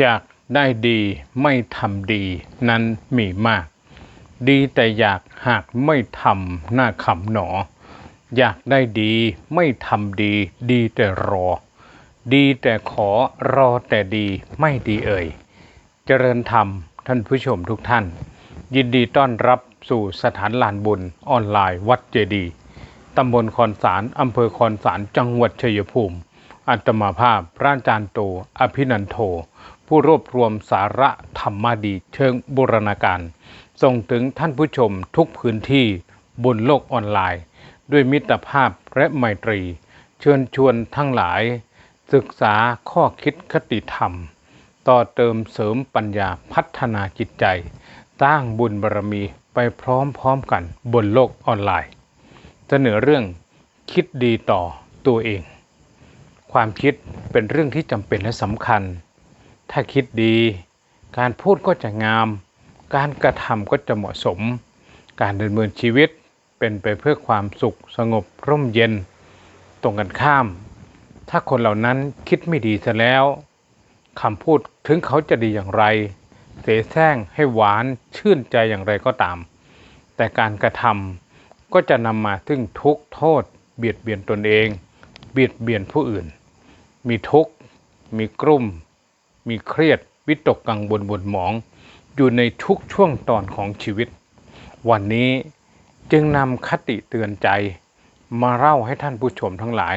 อยากได้ดีไม่ทำดีนั้นมีมาก ดีแต่อยากหากไม่ทำหน้าขำหนอ อยากได้ดีไม่ทำดี ดีแต่รอ ดีแต่ขอรอแต่ดีไม่ดีเอ่ย เจริญธรรมท่านผู้ชมทุกท่าน ยินดีต้อนรับสู่สถานลานบุญออนไลน์วัดเจดีย์ตำบลคอนสารอำเภอคอนสารจังหวัดชัยภูมิ อัตมาภาพพระอาจารย์โต อภินันโท ผู้รวบรวมสาระธรรมดีเชิงบูรณาการ ส่งถึงท่านผู้ชมทุกพื้นที่บนโลกออนไลน์ ด้วยมิตรภาพและไมตรี เชิญชวนทั้งหลาย ศึกษาข้อคิดคติธรรม ต่อเติมเสริมปัญญาพัฒนาจิตใจ สร้างบุญบารมีไปพร้อมๆกันบนโลกออนไลน์ เสนอเรื่องคิดดีต่อตัวเอง ความคิดเป็นเรื่องที่จำเป็นและสำคัญ ถ้าคิดดี การพูดก็จะงาม การกระทำก็จะเหมาะสม การดำเนินชีวิตเป็นไปเพื่อความสุขสงบร่มเย็น ตรงกันข้าม ถ้าคนเหล่านั้นคิดไม่ดีซะแล้วคำพูดถึงเขาจะดีอย่างไร เสแสร้งให้หวานชื่นใจอย่างไรก็ตาม แต่การกระทำก็จะนำมาถึงทุกโทษ เบียดเบียนตนเอง เบียดเบียนผู้อื่น มีทุกข์มีกลุ่ม มีเครียดวิตกกังวลบนหมอง อยู่ในทุกช่วงตอนของชีวิต วันนี้จึงนำคติเตือนใจ มาเล่าให้ท่านผู้ชมทั้งหลาย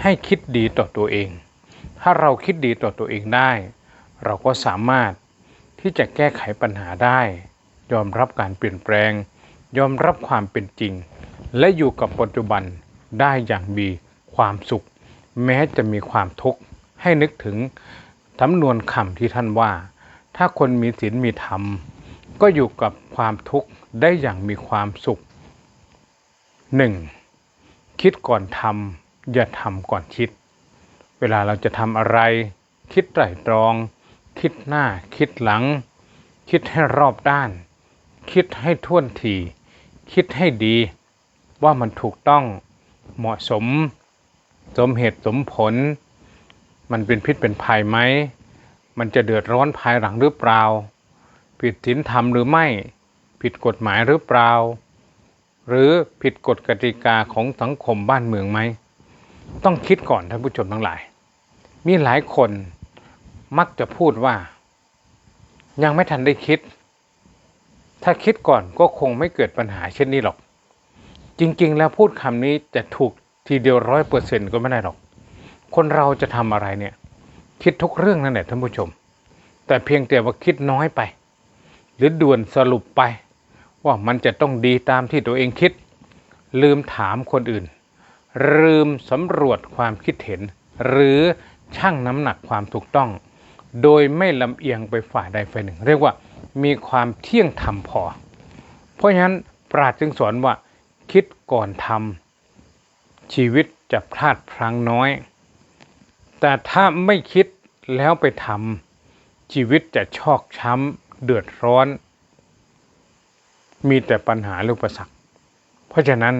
ให้คิดดีต่อตัวเอง ถ้าเราคิดดีต่อตัวเองได้ เราก็สามารถที่จะแก้ไขปัญหาได้ ยอมรับการเปลี่ยนแปลง ยอมรับความเป็นจริง และอยู่กับปัจจุบันได้อย่างมีความสุข แม้จะมีความทุกข์ให้นึกถึง สำนวนคำที่ท่านว่า ถ้าคนมีศีลมีธรรม ก็อยู่กับความทุกข์ได้อย่างมีความสุข 1. คิดก่อนทำอย่าทำก่อนคิด เวลาเราจะทำอะไร คิดไตร่ตรอง คิดหน้า คิดหลัง คิดให้รอบด้าน คิดให้ท่วนทีคิดให้ดี ว่ามันถูกต้องเหมาะสม สมเหตุสมผล มันเป็นพิษเป็นภัยไหม มันจะเดือดร้อนภายหลังหรือเปล่า ผิดศีลธรรมหรือไม่ ผิดกฎหมายหรือเปล่า หรือผิดกฎกติกาของสังคมบ้านเมืองไหม ต้องคิดก่อนท่านผู้ชมทั้งหลาย มีหลายคนมักจะพูดว่า ยังไม่ทันได้คิด ถ้าคิดก่อนก็คงไม่เกิดปัญหาเช่นนี้หรอก จริง ๆ แล้วพูดคำนี้จะถูกทีเดียวร้อยเปอร์เซ็นต์ก็ไม่ได้หรอก คนเราจะทำอะไรเนี่ย คิดทุกเรื่องนั่นแหละท่านผู้ชม แต่เพียงแต่ว่าคิดน้อยไป หรือด่วนสรุปไป ว่ามันจะต้องดีตามที่ตัวเองคิด ลืมถามคนอื่น ลืมสำรวจความคิดเห็น หรือชั่งน้ำหนักความถูกต้อง โดยไม่ลำเอียงไปฝ่ายใดฝ่ายหนึ่ง เรียกว่ามีความเที่ยงธรรมพอ เพราะฉะนั้นปราชญ์จึงสอนว่าคิดก่อนทำชีวิตจะพลาดพลั้งน้อย แต่ถ้าไม่คิดแล้วไปทำชีวิตจะชอกช้ำเดือดร้อน มีแต่ปัญหาลูกประสักเพราะฉะนั้น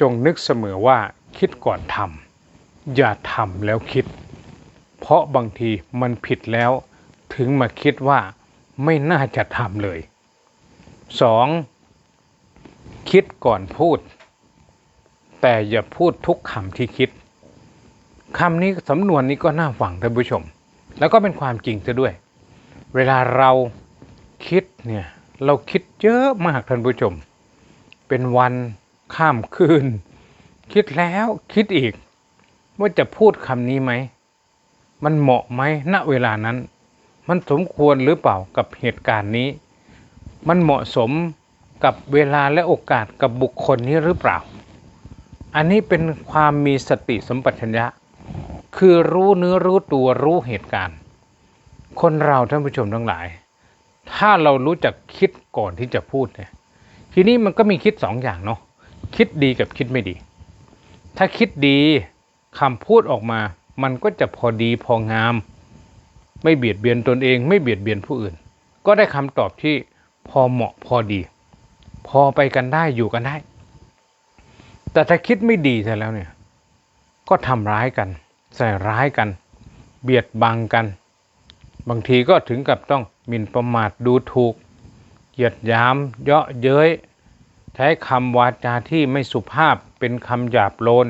จงนึกเสมอว่าคิดก่อนทำอย่าทำแล้วคิด เพราะบางทีมันผิดแล้วถึงมาคิดว่าไม่น่าจะทำเลย 2. คิดก่อนพูด แต่อย่าพูดทุกคำที่คิด คำนี้สำนวนนี้ก็น่าฟังท่านผู้ชม แล้วก็เป็นความจริงซะด้วย เวลาเราคิดเนี่ยเราคิดเยอะมากท่านผู้ชม เป็นวันข้ามคืน คิดแล้วคิดอีก ว่าจะพูดคำนี้ไหม มันเหมาะไหมณเวลานั้น มันสมควรหรือเปล่ากับเหตุการณ์นี้ มันเหมาะสมกับเวลาและโอกาสกับบุคคลนี้หรือเปล่า อันนี้เป็นความมีสติสมปชัญญะ คือรู้เนื้อรู้ตัวรู้เหตุการณ์ คนเราท่านผู้ชมทั้งหลาย ถ้าเรารู้จักคิดก่อนที่จะพูดเนี่ยทีนี้มันก็มีคิดสองอย่างเนาะคิดดีกับคิดไม่ดี ถ้าคิดดีคำพูดออกมา มันก็จะพอดีพองาม ไม่เบียดเบียนตนเอง ไม่เบียดเบียนผู้อื่น ก็ได้คำตอบที่พอเหมาะพอดี พอไปกันได้อยู่กันได้ แต่ถ้าคิดไม่ดีซะแล้วเนี่ย ก็ทำร้ายกัน ใส่ร้ายกัน เบียดบังกัน บางทีก็ถึงกับต้องหมิ่นประมาทดูถูก เหยียดยาม เยาะเย้ย ใช้คำวาจาที่ไม่สุภาพเป็นคำหยาบโลน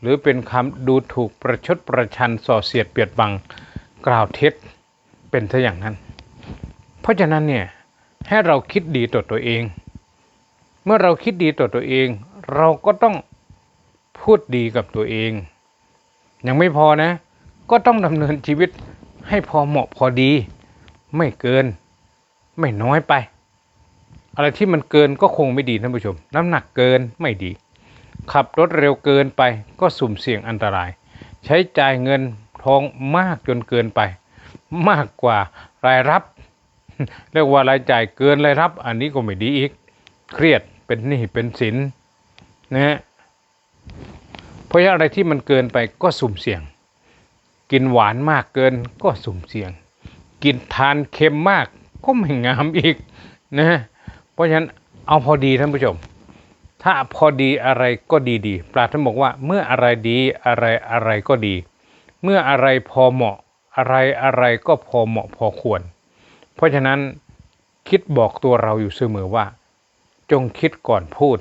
หรือเป็นคำดูถูกประชดประชันส่อเสียดเปียดบังกล่าวเท็จเป็นซะอย่างนั้น เพราะฉะนั้นเนี่ยให้เราคิดดีต่อตัวเอง เมื่อเราคิดดีต่อตัวเอง เราก็ต้องพูดดีกับตัวเอง ยังไม่พอนะ ก็ต้องดำเนินชีวิตให้พอเหมาะพอดี ไม่เกิน ไม่น้อยไป อะไรที่มันเกินก็คงไม่ดีท่านผู้ชม น้ำหนักเกินไม่ดี ขับรถเร็วเกินไปก็สุ่มเสี่ยงอันตราย ใช้จ่ายเงินทองมากจนเกินไป มากกว่ารายรับ เรียกว่ารายจ่ายเกินรายรับ อันนี้ก็ไม่ดีอีก เครียดเป็นหนี้เป็นสินนะฮะ เพราะอะไรที่มันเกินไปก็สุ่มเสี่ยง กินหวานมากเกินก็สุ่มเสี่ยง กินทานเค็มมากก็ไม่งามอีกนะเพราะฉะนั้นเอาพอดีท่านผู้ชม ถ้าพอดีอะไรก็ดีดีๆปราท่านบอกว่าเมื่ออะไรดีอะไรอะไรก็ดี เมื่ออะไรพอเหมาะอะไรอะไรก็พอเหมาะพอควร เพราะฉะนั้นคิดบอกตัวเราอยู่เสมอว่า จงคิดก่อนพูด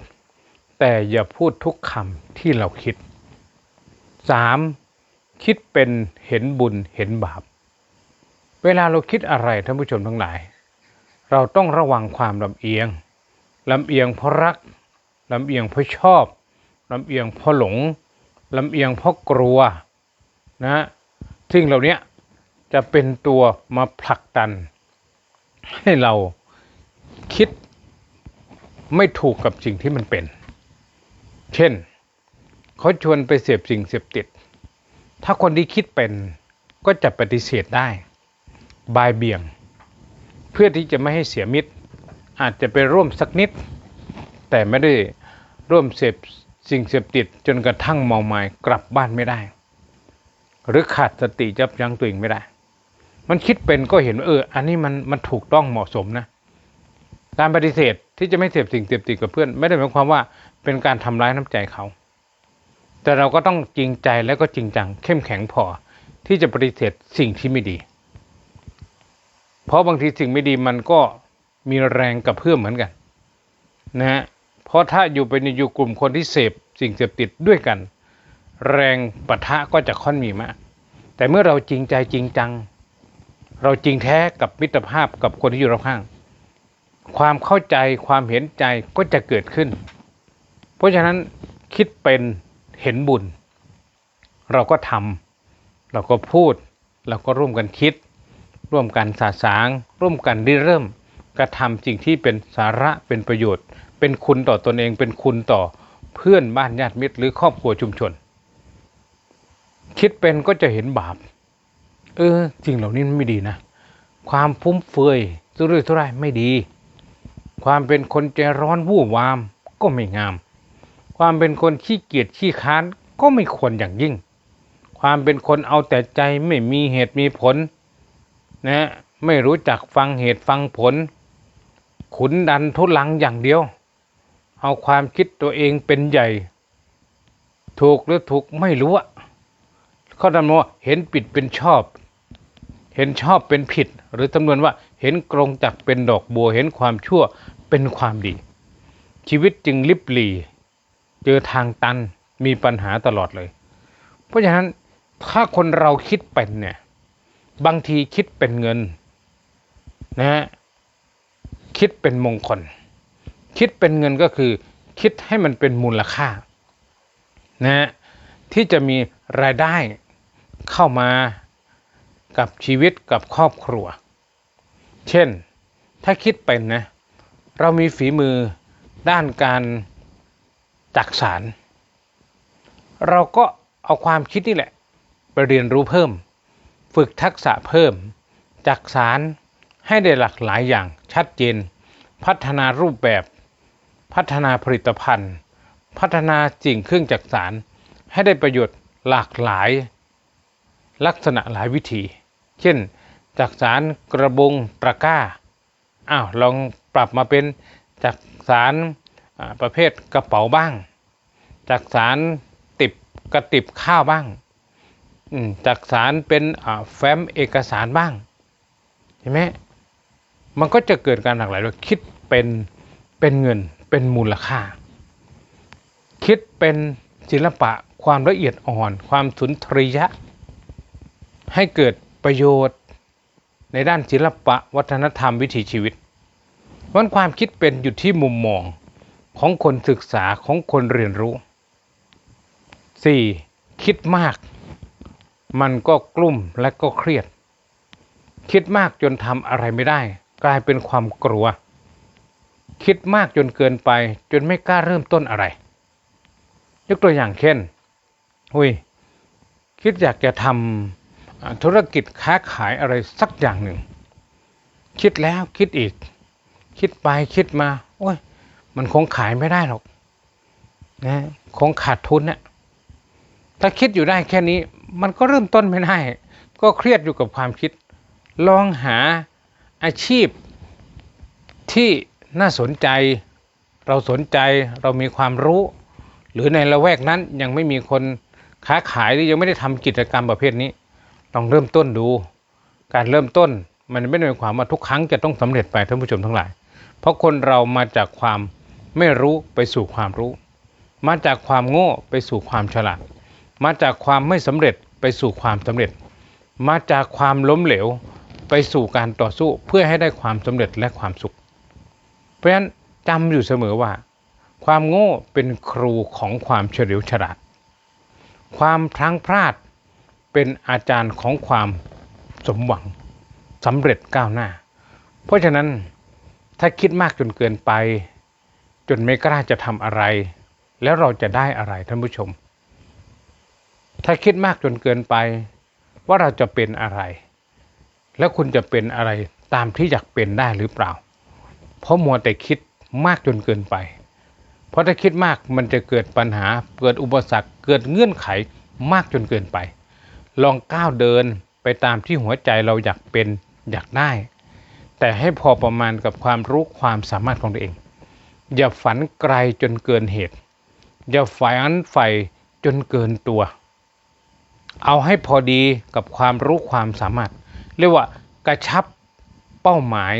แต่อย่าพูดทุกคำที่เราคิด 3. คิดเป็นเห็นบุญเห็นบาป เวลาเราคิดอะไรท่านผู้ชมทั้งหลาย เราต้องระวังความลำเอียงลำเอียงเพราะรักลำเอียงเพราะชอบลำเอียงเพราะหลงลำเอียงเพราะกลัวนะสิ่งเหล่านี้จะเป็นตัวมาผลักดัน ให้เราคิดไม่ถูกกับสิ่งที่มันเป็น เช่น เขาชวนไปเสพสิ่งเสพติด ถ้าคนที่คิดเป็นก็จะปฏิเสธได้ บายเบี่ยง เพื่อที่จะไม่ให้เสียมิตร อาจจะไปร่วมสักนิด แต่ไม่ได้ร่วมเสพสิ่งเสพติดจนกระทั่งเมาไม้กลับบ้านไม่ได้ หรือขาดสติยับยั้งตัวเองไม่ได้ มันคิดเป็นก็เห็นว่าเออ อันนี้มันมันถูกต้องเหมาะสมนะ การปฏิเสธที่จะไม่เสพสิ่งเสพติดกับเพื่อน ไม่ได้หมายความว่าเป็นการทำร้ายน้ำใจเขา แต่เราก็ต้องจริงใจและก็จริงจังเข้มแข็งพอที่จะปฏิเสธสิ่งที่ไม่ดี เพราะบางทีสิ่งไม่ดีมันก็มีแรงกับเพื่อมเหมือนกันนะฮะเพราะถ้าอยู่ไปในอยู่กลุ่มคนที่เสพสิ่งเสพติดด้วยกัน แรงปะทะก็จะค่อนมีมากแต่เมื่อเราจริงใจจริงจัง เราจริงแท้กับมิตรภาพกับคนที่อยู่รอบข้าง ความเข้าใจความเห็นใจก็จะเกิดขึ้น เพราะฉะนั้นคิดเป็น เห็นบุญ เราก็ทำเราก็พูด เราก็ร่วมกันคิด ร่วมกันสาสาง ร่วมกันริเริ่ม กระทำสิ่งที่เป็นสาระเป็นประโยชน์ เป็นคุณต่อตนเอง เป็นคุณต่อเพื่อนบ้านญาติมิตรหรือครอบครัวชุมชน คิดเป็นก็จะเห็นบาป เออสิ่งเหล่านี้ไม่ดีนะ ความฟุ้มเฟือยสุรุ่ยสุร่ายไม่ดี ความเป็นคนใจร้อนวู่วามก็ไม่งาม ความเป็นคนขี้เกียจขี้ค้านก็ไม่ควรอย่างยิ่ง ความเป็นคนเอาแต่ใจไม่มีเหตุมีผลนะไม่รู้จักฟังเหตุฟังผล ขุนดันทุลังอย่างเดียว เอาความคิดตัวเองเป็นใหญ่ ถูกหรือถูกไม่รู้อะเขาทำนว่าเห็นผิดเป็นชอบ เห็นชอบเป็นผิด หรือจำนวนว่าเห็นกรงจักเป็นดอกบัวเห็นความชั่วเป็นความดี ชีวิตจึงลิบหลี เจอทางตันมีปัญหาตลอดเลย เพราะฉะนั้นถ้าคนเราคิดเป็นเนี่ย บางทีคิดเป็นเงินนะฮะคิดเป็นมงคล คิดเป็นเงินก็คือคิดให้มันเป็นมูลค่านะฮะที่จะมีรายได้เข้ามากับชีวิตกับครอบครัว เช่น ถ้าคิดเป็นนะ เรามีฝีมือด้านการ จักสาร เราก็เอาความคิดนี่แหละ ไปเรียนรู้เพิ่ม ฝึกทักษะเพิ่มจักสารให้ได้หลากหลายอย่างชัดเจน พัฒนารูปแบบ พัฒนาผลิตภัณฑ์ พัฒนาสิ่งเครื่องจักสาร ให้ได้ประโยชน์หลากหลาย ลักษณะหลายวิธี เช่นจักสารกระบงตะกร้าอ้าวลองปรับมาเป็นจักสาร ประเภทกระเป๋าบ้างจักสารติบกระติบข้าวบ้างจากสารเป็นแฟ้มเอกสารบ้างเห็นไหมมันก็จะเกิดการหลากหลายว่าคิดเป็นเป็นเงินเป็นมูลค่า คิดเป็นศิลปะความละเอียดอ่อน ความสุนทรียะ ให้เกิดประโยชน์ในด้านศิลปะวัฒนธรรมวิถีชีวิตเพราะฉะนั้นความคิดเป็นอยู่ที่มุมมอง ของคนศึกษาของคนเรียนรู้ 4. คิดมาก มันก็กลุ่มและก็เครียด คิดมากจนทำอะไรไม่ได้ กลายเป็นความกลัว คิดมากจนเกินไป จนไม่กล้าเริ่มต้นอะไร ยกตัวอย่างเช่นหุยคิดอยากจะทำธุรกิจค้าขายอะไรสักอย่างหนึ่ง คิดแล้วคิดอีก คิดไปคิดมา โอ้ย มันคงขายไม่ได้หรอกนะคงขาดทุนเนี่ยถ้าคิดอยู่ได้แค่นี้ มันก็เริ่มต้นไม่ได้ ก็เครียดอยู่กับความคิด ลองหาอาชีพที่น่าสนใจ เราสนใจเรามีความรู้ หรือในละแวกนั้นยังไม่มีคนค้าขายหรือยังไม่ได้ทำกิจกรรมประเภทนี้ ลองเริ่มต้นดู การเริ่มต้นมันไม่ได้หมายความว่าทุกครั้งจะต้องสำเร็จไปท่านผู้ชมทั้งหลาย เพราะคนเรามาจากความ ไม่รู้ไปสู่ความรู้ มาจากความโง่ไปสู่ความฉลาด มาจากความไม่สำเร็จไปสู่ความสำเร็จ มาจากความล้มเหลวไปสู่การต่อสู้เพื่อให้ได้ความสำเร็จและความสุข เพราะฉะนั้นจำอยู่เสมอว่า ความโง่เป็นครูของความเฉลียวฉลาด ความพลั้งพลาดเป็นอาจารย์ของความสมหวังสำเร็จก้าวหน้า เพราะฉะนั้นถ้าคิดมากจนเกินไป จนไม่กล้าจะทำอะไร แล้วเราจะได้อะไรท่านผู้ชม ถ้าคิดมากจนเกินไป ว่าเราจะเป็นอะไร แล้วคุณจะเป็นอะไรตามที่อยากเป็นได้หรือเปล่า เพราะมัวแต่คิดมากจนเกินไป เพราะถ้าคิดมากมันจะเกิดปัญหา เกิดอุปสรรค เกิดเงื่อนไขมากจนเกินไป ลองก้าวเดินไปตามที่หัวใจเราอยากเป็นอยากได้ แต่ให้พอประมาณกับความรู้ความสามารถของตัวเอง อย่าฝันไกลจนเกินเหตุ อย่าฝันใฝ่จนเกินตัว เอาให้พอดีกับความรู้ความสามารถ เรียกว่ากระชับเป้าหมาย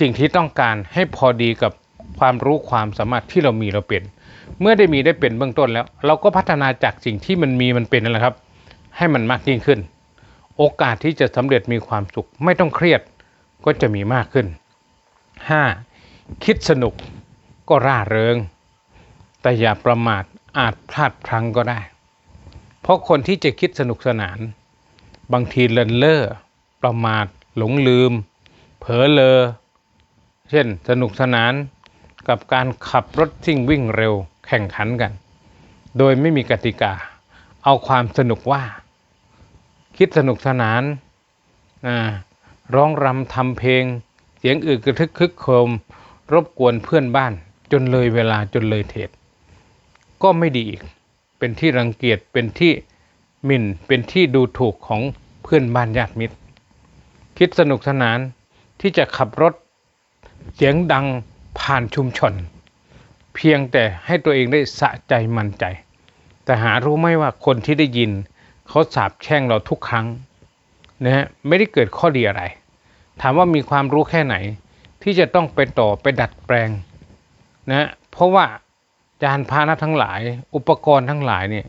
สิ่งที่ต้องการให้พอดีกับความรู้ความสามารถที่เรามีเราเป็น เมื่อได้มีได้เป็นเบื้องต้นแล้ว เราก็พัฒนาจากสิ่งที่มันมีมันเป็นนั่นแหละครับ ให้มันมากยิ่งขึ้น โอกาสที่จะสำเร็จมีความสุข ไม่ต้องเครียดก็จะมีมากขึ้น 5. คิดสนุก ก็ร่าเริง แต่อย่าประมาทอาจพลาดพลั้งก็ได้ เพราะคนที่จะคิดสนุกสนาน บางทีเลินเล่อประมาทหลงลืม เผลอเลอ เช่นสนุกสนานกับการขับรถซิ่งวิ่งเร็วแข่งขันกัน โดยไม่มีกติกา เอาความสนุกว่า คิดสนุกสนานร้องรำทำเพลง เสียงอื่นกระทึกคึกโครม รบกวนเพื่อนบ้าน จนเลยเวลาจนเลยเทศก็ไม่ดีอีก เป็นที่รังเกียจเป็นที่หมิ่นเป็นที่ดูถูกของเพื่อนบ้านญาติมิตร คิดสนุกสนานที่จะขับรถเสียงดังผ่านชุมชน เพียงแต่ให้ตัวเองได้สะใจมั่นใจ แต่หารู้ไหมว่าคนที่ได้ยิน เขาสาบแช่งเราทุกครั้งนะฮะไม่ได้เกิดข้อดีอะไร ถามว่ามีความรู้แค่ไหน ที่จะต้องไปต่อไปดัดแปลง นะเพราะว่าจานพาหนะทั้งหลาย อุปกรณ์ทั้งหลายเนี่ย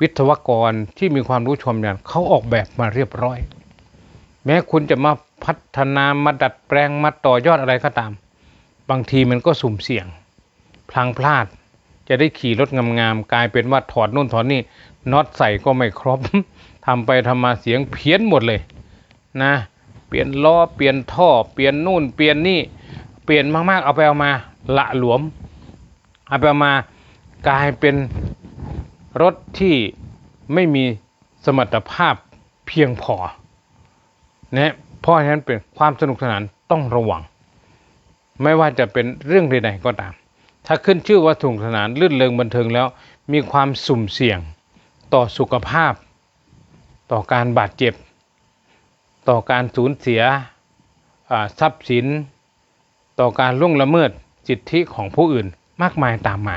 วิศวกรที่มีความรู้ชมเนี่ยเขาออกแบบมาเรียบร้อย แม้คุณจะมาพัฒนามาดัดแปลงมาต่อยอดอะไรก็ตาม บางทีมันก็สุ่มเสี่ยง พลังพลาดจะได้ขี่รถงามๆกลายเป็นว่าถอดนู่นถอดนี่น็อตใส่ก็ไม่ครบทำไปทำมาเสียงเพี้ยนหมดเลยนะ เปลี่ยนล้อเปลี่ยนท่อเปลี่ยนนู่นเปลี่ยนนี่ เปลี่ยนมากๆ เอาไปเอามาละหลวม เอาไปเอามากลายเป็นรถที่ไม่มีสมรรถภาพเพียงพอนะเพราะฉะนั้นเป็นความสนุกสนานต้องระวัง ไม่ว่าจะเป็นเรื่องใดๆก็ตาม ถ้าขึ้นชื่อว่าสนุกสนานลื่นเริงบันเทิงแล้ว มีความสุ่มเสี่ยงต่อสุขภาพ ต่อการบาดเจ็บ ต่อการสูญเสียทรัพย์สิน ต่อการล่วงละเมิดสิทธิของผู้อื่นมากมายตามมา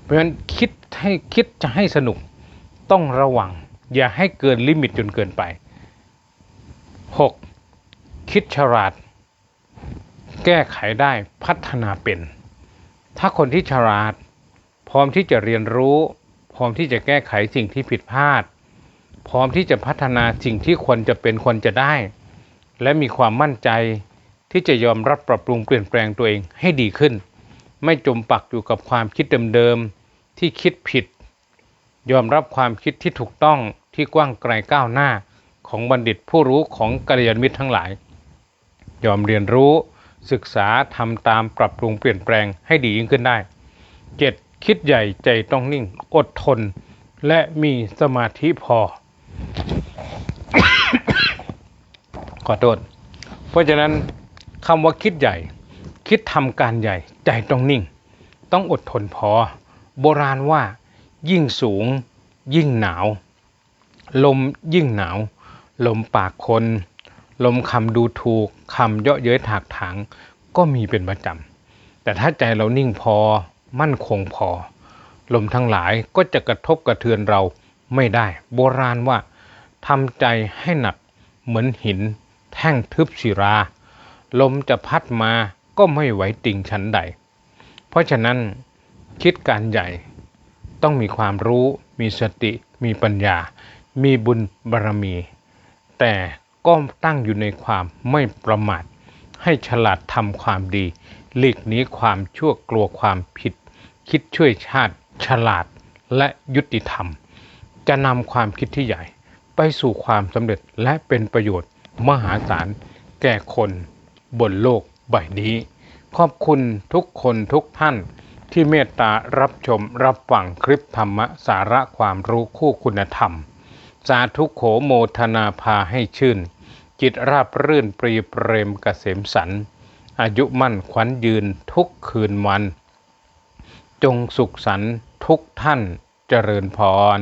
เพราะฉะนั้นคิดให้คิดจะให้สนุกต้องระวัง อย่าให้เกินลิมิตจนเกินไป 6. คคิดฉลาด แก้ไขได้พัฒนาเป็น ถ้าคนที่ฉลาด พร้อมที่จะเรียนรู้ พร้อมที่จะแก้ไขสิ่งที่ผิดพลาด พร้อมที่จะพัฒนาสิ่งที่ควรจะเป็นควรจะได้ และมีความมั่นใจ ที่จะยอมรับปรับปรุงเปลี่ยนแปลงตัวเองให้ดีขึ้น ไม่จมปักอยู่กับความคิดเดิมๆที่คิดผิด ยอมรับความคิดที่ถูกต้องที่กว้างไกลก้าวหน้าของบัณฑิตผู้รู้ของกัลยาณมิตรทั้งหลาย ยอมเรียนรู้ศึกษาทำตามปรับปรุงเปลี่ยนแปลงให้ดียิ่งขึ้นได้ 7. คิดใหญ่ใจต้องนิ่งอดทน และมีสมาธิพอ ขอโทษเพราะฉะนั้น คำว่าคิดใหญ่ คิดทำการใหญ่ ใจต้องนิ่ง ต้องอดทนพอ โบราณว่ายิ่งสูง ยิ่งหนาว ลมยิ่งหนาว ลมปากคน ลมคำดูถูกคำเยาะเย้ยถากถางก็มีเป็นประจำ แต่ถ้าใจเรานิ่งพอ มั่นคงพอ ลมทั้งหลายก็จะกระทบกระเทือนเราไม่ได้ โบราณว่าทำใจให้หนักเหมือนหิน แท่งทึบศิรา ลมจะพัดมาก็ไม่ไหวติงชั้นใด เพราะฉะนั้นคิดการใหญ่ต้องมีความรู้มีสติมีปัญญา มีบุญบารมี แต่ก็ตั้งอยู่ในความไม่ประมาท ให้ฉลาดทำความดี หลีกหนีความชั่วกลัวความผิด คิดช่วยชาติฉลาดและยุติธรรม จะนำความคิดที่ใหญ่ ไปสู่ความสำเร็จและเป็นประโยชน์มหาศาลแก่คน บนโลกใบนี้ ขอบคุณทุกคนทุกท่านที่เมตตารับชมรับฟังคลิปธรรมะสาระความรู้คู่คุณธรรม สาธุโขโมทนาพาให้ชื่น จิตราบรื่นปรีเปรมเกษมสัน อายุมั่นขวัญยืนทุกคืนวัน จงสุขสันทุกท่านเจริญพร